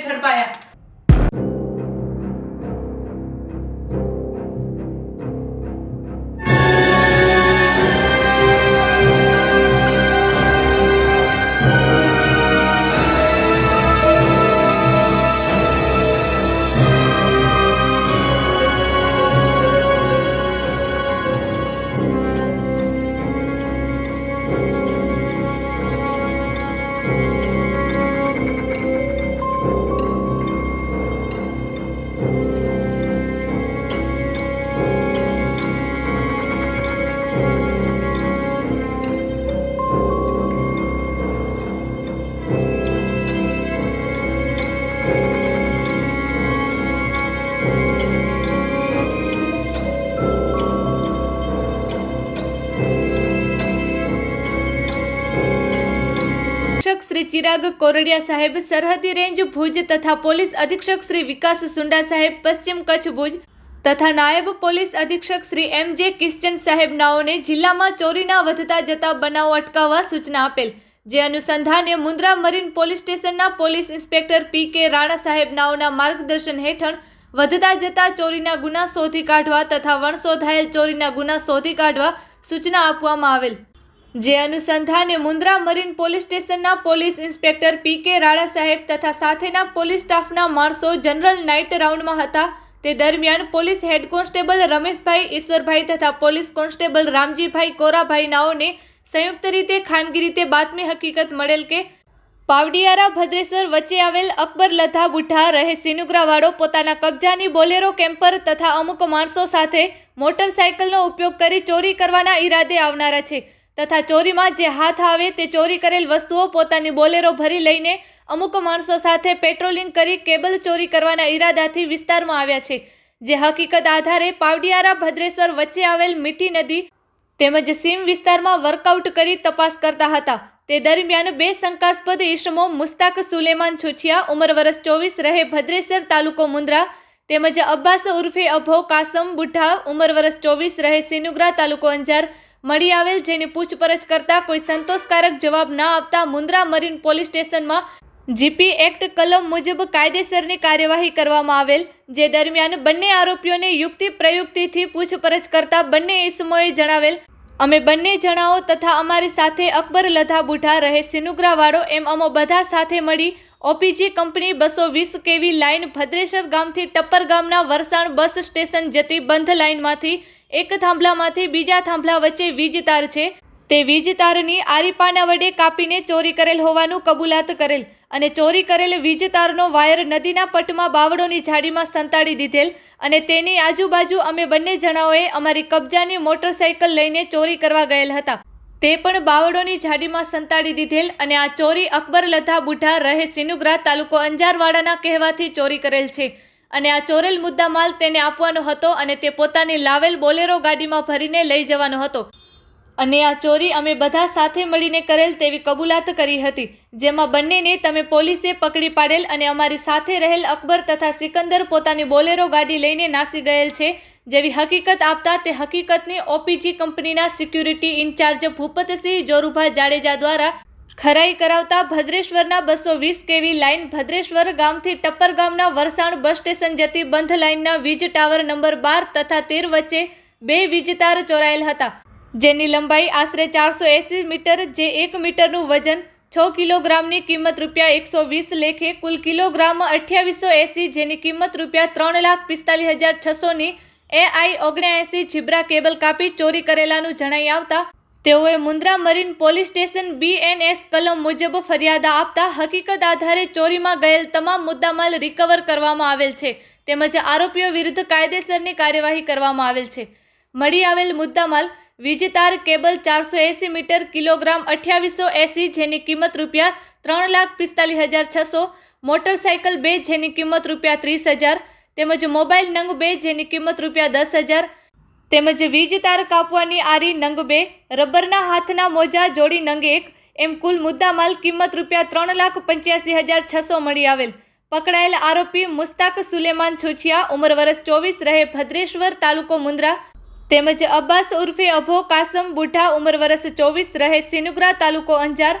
આરોપીઓ ઝડપાયા શ્રી ચિરાગ કોરડિયા સાહેબ સરહદી રેન્જ ભુજ તથા પોલીસ અધિક્ષક શ્રી વિકાસ સુંડા સાહેબ પશ્ચિમ કચ્છ ભુજ તથા નાયબ પોલીસ અધિક્ષક શ્રી એમ જે કિશ્ચન સાહેબ નાઓને જિલ્લામાં ચોરીના વધતા જતા બનાવો અટકાવવા સૂચના આપેલ. જે અનુસંધાને મુન્દ્રા મરીન પોલીસ સ્ટેશનના police inspector P K Rana સાહેબ નાઓના માર્ગદર્શન હેઠળ વધતા જતા ચોરીના ગુના શોધી કાઢવા તથા વણશોધાયેલ ચોરીના ગુના શોધી કાઢવા સૂચના આપવામાં આવેલ. જે અનુસંધાને મુન્દ્રા મરીન પોલીસ સ્ટેશનના police inspector P K Rana સાહેબ તથા સાથેના પોલીસ સ્ટાફના માણસો જનરલ નાઇટ રાઉન્ડમાં હતા. તે દરમિયાન police head constable Rameshbhai, Ishwarbhai તથા પોલીસ કોન્સ્ટેબલ રામજીભાઈ કોરાભાઈ નાઓને સંયુક્ત રીતે ખાનગી રીતે બાતમી હકીકત મળેલ કે પાવડિયારા ભદ્રેશ્વર વચ્ચે આવેલ અકબર લધા બુઠા રહે સિનુગ્રાવાળો પોતાના કબજાની બોલેરો કેમ્પર તથા અમુક માણસો સાથે મોટરસાયકલનો ઉપયોગ કરી ચોરી કરવાના ઈરાદે આવનારા છે તથા ચોરીમાં જે હાથ આવે તે ચોરી કરેલ વસ્તુઓ પોતાની બોલેરો ભરી લઈને અમુક માણસો સાથે પેટ્રોલિંગ કરી કેબલ ચોરી કરવાના ઈરાદાથી વિસ્તારમાં આવ્યા છે. જે હકીકત આધારે પાવડિયારા ભદ્રેશ્વર વચ્ચે આવેલ મીઠી નદી તેમજ સીમ વિસ્તારમાં વર્કઆઉટ કરી તપાસ કરતા હતા. તે દરમિયાન બે શંકાસ્પદ ઈસમો મુસ્તાક સુલેમાન છુછિયા, ઉંમર વર્ષ ચોવીસ, રહે ભદ્રેસર તાલુકો મુન્દ્રા, તેમજ અબ્બાસ ઉર્ફે અભો કાસમ બુઢા, ઉંમર વર્ષ ચોવીસ, રહે સિનુગ્રા તાલુકો અંજાર મળી આવેલ જેની પૂછપરછ કરતા કોઈ સંતોષકારક જવાબ ના આપતા મુન્દ્રા મરીન પોલીસ સ્ટેશનમાં જીપી એક્ટ કલમ મુજબ કાયદેસરની કાર્યવાહી કરવામાં આવેલ, જે દરમિયાન બંને આરોપીઓને યુક્તિ પ્રયુક્તિથી પૂછપરછ કરતા બંને ઇસમોએ જણાવેલ, અમે બંને જણાઓ તથા અમારી સાથે અકબર લધા બુઢા રહે સિનુગ્રાવાળો એમ અમો બધા સાથે મળી ઓપીજી કંપની બસો વીસ કેવી લાઇન ભદ્રેશ્વર ગામથી ટપ્પર ગામના વરસાણ બસ સ્ટેશન જતી બંધ લાઇનમાંથી એક થાંભલામાંથી બીજા થાંભલા વચ્ચે વીજ તાર છે. તે વીજ તારની આરીપાના વડે કાપીને ચોરી કરેલ હોવાનું કબૂલાત કરેલ. અને ચોરી કરેલ વીજ તારનો વાયર નદીના પટમાં બાવળોની ઝાડીમાં સંતાડી દીધેલ અને તેની આજુબાજુ અમે બંને જણાઓએ અમારી કબજાની મોટરસાયકલ લઈને ચોરી કરવા ગયેલ હતા. તે પણ બાવળોની ઝાડીમાં સંતાડી દીધેલ અને આ ચોરી અકબર લધા બુઢા રહે સિનુગ્રા તાલુકો અંજારવાડાના કહેવાથી ચોરી કરેલ છે અને આ ચોરેલ મુદ્દામાલ તેને આપવાનો હતો અને તે પોતાની લાવેલ બોલેરો ગાડીમાં ભરીને લઈ જવાનો હતો. અને આ ચોરી અમે બધા સાથે મળીને કરેલ તેવી કબૂલાત કરી હતી, જેમાં બંનેને તમે પોલીસે પકડી પાડેલ અને અમારી સાથે રહેલ અકબર તથા સિકંદર પોતાની બોલેરો ગાડી લઈને નાસી ગયેલ છે, જેવી હકીકત આપતા તે હકીકતની ઓપીજી કંપનીના સિક્યુરિટી ઇન્ચાર્જ ભૂપતસિંહ જોરુભા જાડેજા દ્વારા ખરાઈ કરાવતા ભદ્રેશ્વરના બસો વીસ કેવી લાઇન ભદ્રેશ્વર ગામથી ટપ્પર ગામના વરસાણ બસ સ્ટેશન જતી બંધ લાઇનના વીજ ટાવર નંબર બાર તથા તેર વચ્ચે બે વીજ તાર ચોરાયેલ હતા. જેની લંબાઈ આશરે ચારસો એંસી મીટર જે એક મીટરનું વજન છ કિલોગ્રામની કિંમત રૂપિયા એકસો વીસ લેખે કુલ કિલોગ્રામ અઠ્યાવીસો એંસી જેની કિંમત રૂપિયા ત્રણ લાખ પિસ્તાલીસ હજાર છસોની એઆઈ ઓગણ્યાએંસી જીબ્રા કેબલ કાપી ચોરી કરેલાનું જણાઈ આવતા તેઓએ Mundra marine police station BNS કલમ મુજબ ફરિયાદ આપતા હકીકત આધારે ચોરીમાં ગયેલ તમામ મુદ્દામાલ રિકવર કરવામાં આવેલ છે તેમજ આરોપીઓ વિરુદ્ધ કાયદેસરની કાર્યવાહી કરવામાં આવેલ છે. મળી આવેલ મુદ્દામાલ વીજ તાર કેબલ ચારસો એંસી મીટર કિલોગ્રામ અઠ્યાવીસો એંસી જેની કિંમત રૂપિયા ત્રણ લાખ પિસ્તાલીસ હજાર છસો, મોટરસાયકલ બે જેની કિંમત રૂપિયા ત્રીસ હજાર, તેમજ મોબાઈલ નંગ બે જેની કિંમત રૂપિયા દસ હજાર, તેમજ વીજતાર કાપવાની આરી નંગ બે, રબરના હાથના મોજા જોડી નંગ એક, એમ કુલ મુદ્દામાલ કિંમત રૂપિયા ત્રણ લાખ પંચ્યાસી હજાર છસો મળી આવેલ. પકડાયેલ આરોપી મુસ્તાક સુલેમાન છુછિયા, ઉંમર વર્ષ ચોવીસ, રહે ભદ્રેશ્વર તાલુકો મુન્દ્રા. તેમજ અબ્બાસ ઉર્ફે અભો કાસમ બુઢા ઉંમર વરસ ચોવીસ રહે સિનુગ્રા તાલુકો અંજાર.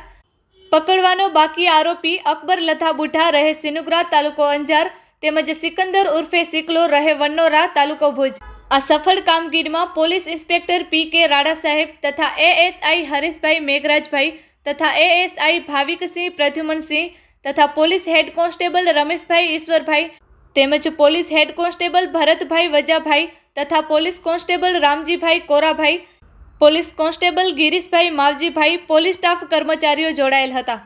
પકડવાનો બાકી આરોપી અકબર લથા બુઢા રહે સિનુગ્રા તાલુકો અંજાર. તેમજ સિકંદર ઉર્ફે સિકલો રહે વન્નોરા તાલુકો ભુજ. આ સફળ કામગીરીમાં પોલીસ ઇન્સ્પેક્ટર પી કે રાડા સાહેબ તથા એએસઆઈ હરીશભાઈ મેઘરાજભાઈ તથા એએસઆઈ ભાવિકસિંહ પ્રદ્યુમનસિંહ તથા police head constable Rameshbhai Ishwarbhai તેમજ police head constable Bharatbhai Vajabhai તથા police constable Ramjibhai Korabhai police constable Girishbhai Mavjibhai police staff કર્મચારીઓ જોડાયેલ હતા.